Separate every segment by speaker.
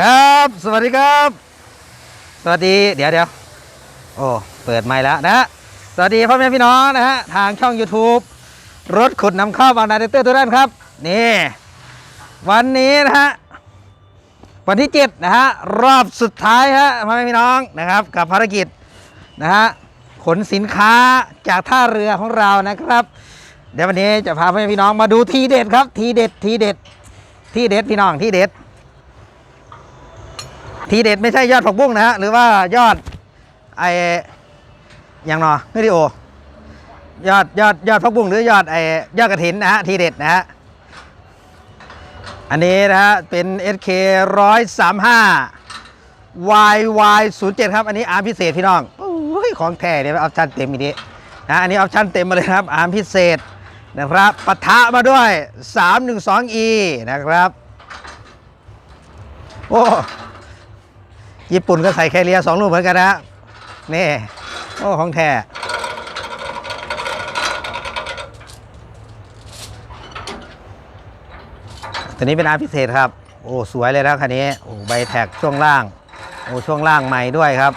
Speaker 1: ครับ สวัสดีครับ สวัสดีเดี๋ยวเดี๋ยวโอ้เปิดไมค์แล้วนะฮะสวัสดีพ่อแม่พี่น้องนะฮะทางช่อง YouTube รถขุดนำเข้าบางนาเดเตอร์ตัวด้านครับ นี่ วันนี้นะฮะวันที่ 7 นะฮะ รอบสุดท้ายฮะพ่อแม่พี่น้องนะครับ กับภารกิจนะฮะขนสินค้าจากท่าเรือของเรานะครับ เดี๋ยววันนี้จะพาพ่อแม่พี่น้องมาดูทีเด็ดครับ ทีเด็ดทีเด็ด ทีเด็ดพี่น้องทีเด็ด ทีเด็ดไม่ใช่ยอดผักบุ้งนะฮะหรือว่ายอดไออย่างนอไม่ได้โอยอดยอดยอดผักบุ้งหรือยอดไอยอดกระถินนะฮะทีเด็ดนะฮะอันนี้นะฮะเป็น SK 135 YY 07ครับอันนี้อาร์มพิเศษพี่น้องอ้ยของแท้เนี่ยออปชั่นเต็มอีกทีนะอันนี้ออปชั่นเต็มมาเลยครับอาร์มพิเศษนะครับปะทะมาด้วย 312E นะครับ โอ้ ญี่ปุ่นก็ใส่แคเรียสองลูกเหมือนกันนะฮะนี่โอ้ของแท้ตัวนี้เป็นอาร์พิเศษครับ โอ้สวยเลยนะคันนี้โอ้ใบแท็กช่วงล่าง โอ้ช่วงล่างใหม่ด้วยครับ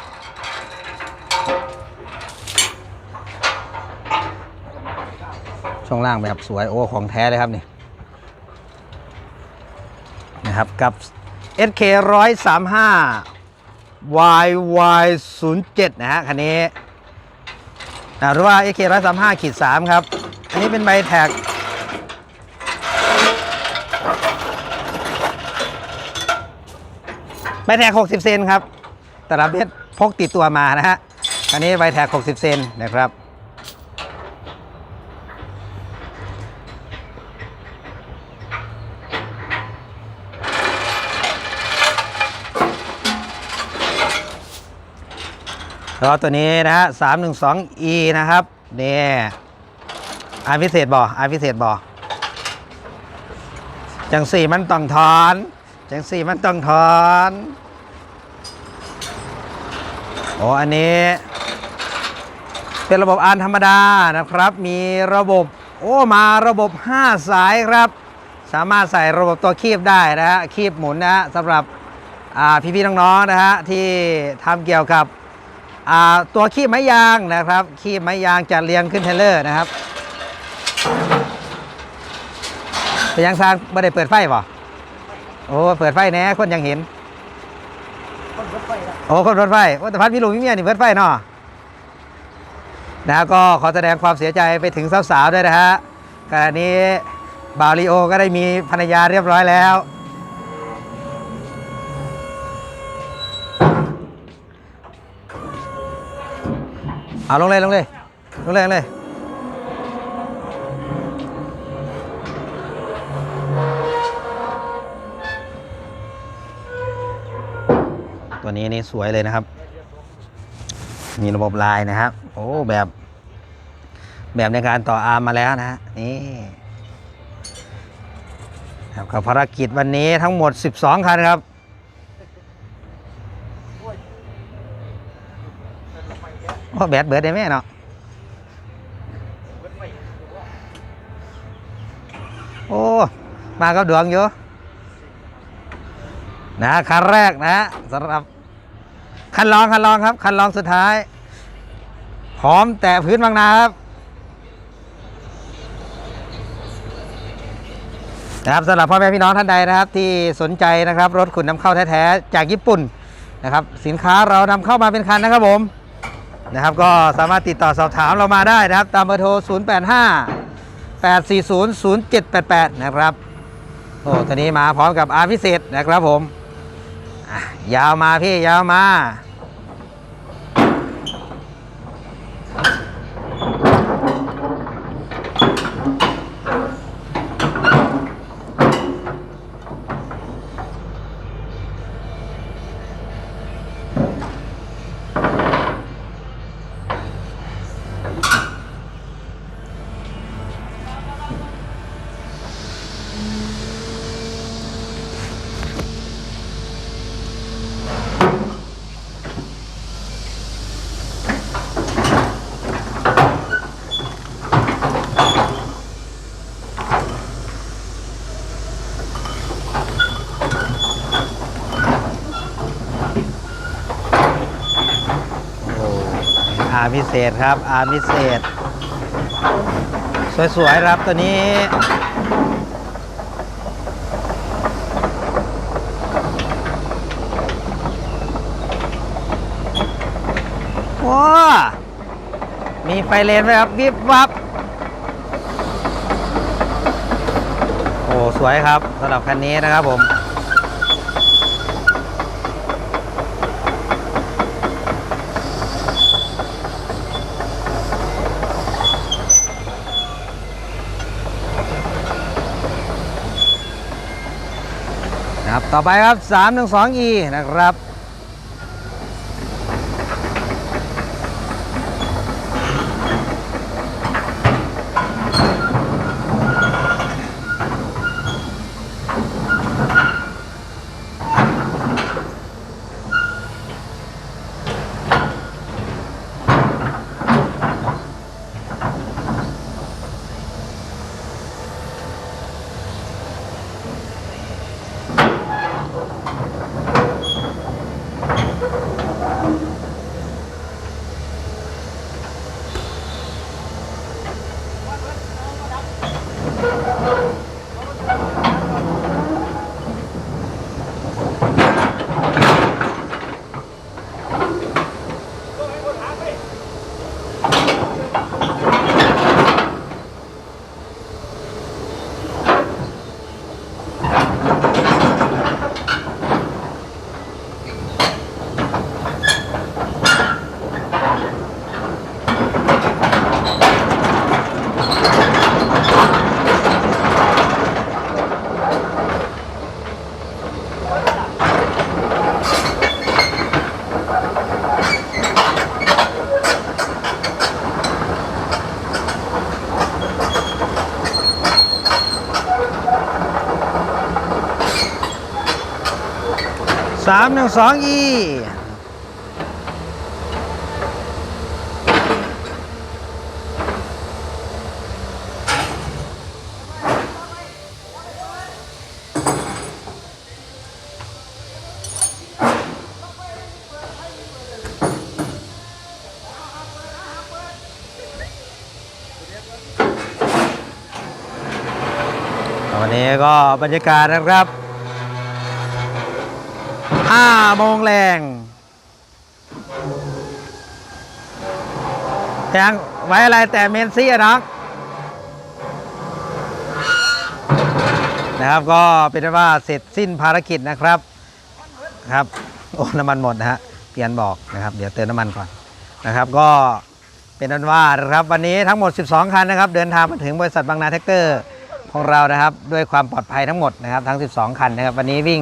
Speaker 1: ช่วงล่างแบบสวยโอ้ของแท้เลยครับนี่นะครับกับ SK 135 YY 07 นะฮะคันนี้หรือว่า AK 135ขีด3ครับ อันนี้เป็นใบแท็ก ใบแท็ก 60 เซนครับ แต่ละเม็ดพกติดตัวมานะฮะ อันนี้ใบแท็ก 60 เซนนะครับ ล้วก็ตัวนี้นะฮะ 312E นะครับนี่อาร์พิเศษบ่อาร์พิเศษบ่อจังสี่มันต้องถอนจังสี่มันต้องถอนโอ้อันนี้ เป็นระบบอันธรรมดานะครับ มีระบบโอ้มาระบบ 5 สายครับ สามารถใส่ระบบตัวคีบได้นะฮะคีบหมุนนะฮะสำหรับอ่พี่ๆน้องๆนะฮะที่ทำเกี่ยวกับ ตัวคีบไม้ยางนะครับคีบไม้ยางจะเรียงขึ้นเทเลอร์นะครับเป็นยังสร้างไม่ได้เปิดไฟป่ะโอ้เปิดไฟแน่คนยังเห็นโอ้คนรถไฟว่าแต่พัดพี่ลุงพี่เมียนี่เปิดไฟเนาะนะก็ขอแสดงความเสียใจไปถึงสาวๆด้วยนะฮะขณะนี้บาริโอก็ได้มีภรรยาเรียบร้อยแล้ว เอาลงเลยลงเลยลงเลยลงเลยตัวนี้นี่สวยเลยนะครับ มีระบบลายนะครับ โอ้แบบ แบบในการต่ออาร์มมาแล้วนะฮะนี่ครับกับภารกิจวันนี้ทั้งหมด 12 คันครับ โอ้แบดเบิดได้ไหมเนาะโอ้มากับดวงอยู่นะคันแรกนะสำหรับคันรองคันรองครับ คันรองสุดท้าย หอมแต่พื้นบางนาครับนะครับสำหรับพ่อแม่พี่น้องท่านใดนะครับ ที่สนใจนะครับ รถขุนนำเข้าแท้ๆจากญี่ปุ่นนะครับ สินค้าเรานำเข้ามาเป็นคันนะครับผม นะครับก็สามารถติดต่อสอบถามเรามาได้นะครับ ตามเบอร์โทร 085 840 0788 นะครับโอ้ตอนนี้มาพร้อมกับอาพิเศษนะครับผมยาวมาพี่ยาวมา อาร์มพิเศษครับ อาร์มพิเศษ สวย ๆ ครับตัวนี้ ว้า มีไฟเลนไหมครับ วิบวับ โอ้ สวยครับสำหรับคันนี้นะครับผม นะครับ ต่อไปครับ 312e นะครับ 312e วันนี้ก็บรรยากาศนะครับ 5โมงแรงแทงไว้อะไรแต่เมนซี่อะน้องนะครับก็เป็นว่าเสร็จสิ้นภารกิจนะครับครับโอ้น้ำมันหมดนะฮะเปลี่ยนบอกนะครับ เดี๋ยวเติมน้ำมันก่อนนะครับ ก็เป็นนั้นว่านะครับวันนี้ทั้งหมด 12 คันนะครับ เดินทางมาถึงบริษัทบางนาแท็กเตอร์ของเรานะครับ ด้วยความปลอดภัยทั้งหมดนะครับทั้ง 12 คันนะครับ วันนี้วิ่ง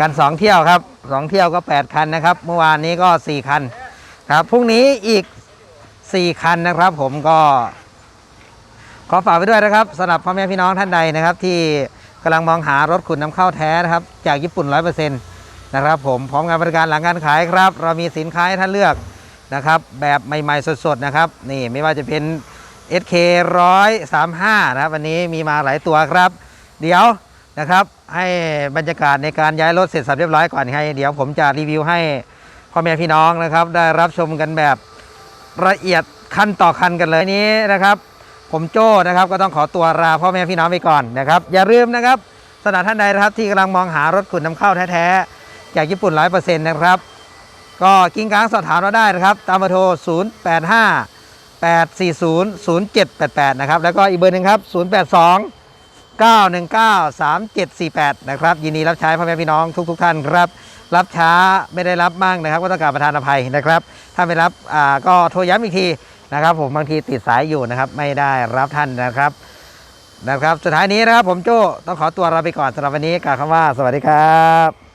Speaker 1: กัน2เที่ยวครับ2เที่ยวก็8คันนะครับ เมื่อวานนี้ก็4คันครับพรุ่งนี้อีก4คันนะครับ ผมก็ขอฝากไว้ด้วยนะครับสำหรับพ่อแม่พี่น้องท่านใดนะครับ ที่กำลังมองหารถขุนน้ำเข้าแท้นะครับ จากญี่ปุ่น 100%นะครับผมพร้อมงานบริการหลังการขายครับ เรามีสินค้าให้ท่านเลือกนะครับ แบบใหม่ ๆ สดๆนะครับนี่ไม่ว่าจะเป็น SK 135นะครับวันนี้มีมาหลายตัวครับ เดี๋ยว นะครับ ให้บรรยากาศในการย้ายรถเสร็จสับเรียบร้อยก่อนให้เดี๋ยวผมจะรีวิวให้พ่อแม่พี่น้องนะครับ ได้รับชมกันแบบละเอียดขั้นต่อขั้นกันเลยนี้นะครับ ผมโจ้นะครับก็ต้องขอตัวลาพ่อแม่พี่น้องไปก่อนนะครับ อย่าลืมนะครับสำหรับท่านใดนะครับที่กำลังมองหารถขุนนำเข้าแท้ๆจากญี่ปุ่น100%นะครับ ก็กิ้งก้างสอบถามเราได้นะครับ ตามเบอร์โทร 085 840 0788 นะครับ แล้วก็อีกเบอร์หนึ่งครับ 082 9193748 นะครับ ยินดีรับใช้พ่อแม่พี่น้องทุกๆทท่านครับ รับช้าไม่ได้รับบ้างนะครับ ก็ต้องการประทานอภัยนะครับ ถ้าไม่รับอ่าก็โทรย้ำอีกทีนะครับ ผมบางทีติดสายอยู่นะครับ ไม่ได้รับท่านนะครับนะครับ สุดท้ายนี้นะครับ ผมโจ้ต้องขอตัวลาไปก่อนสำหรับวันนี้กล่าวคำว่าสวัสดีครับ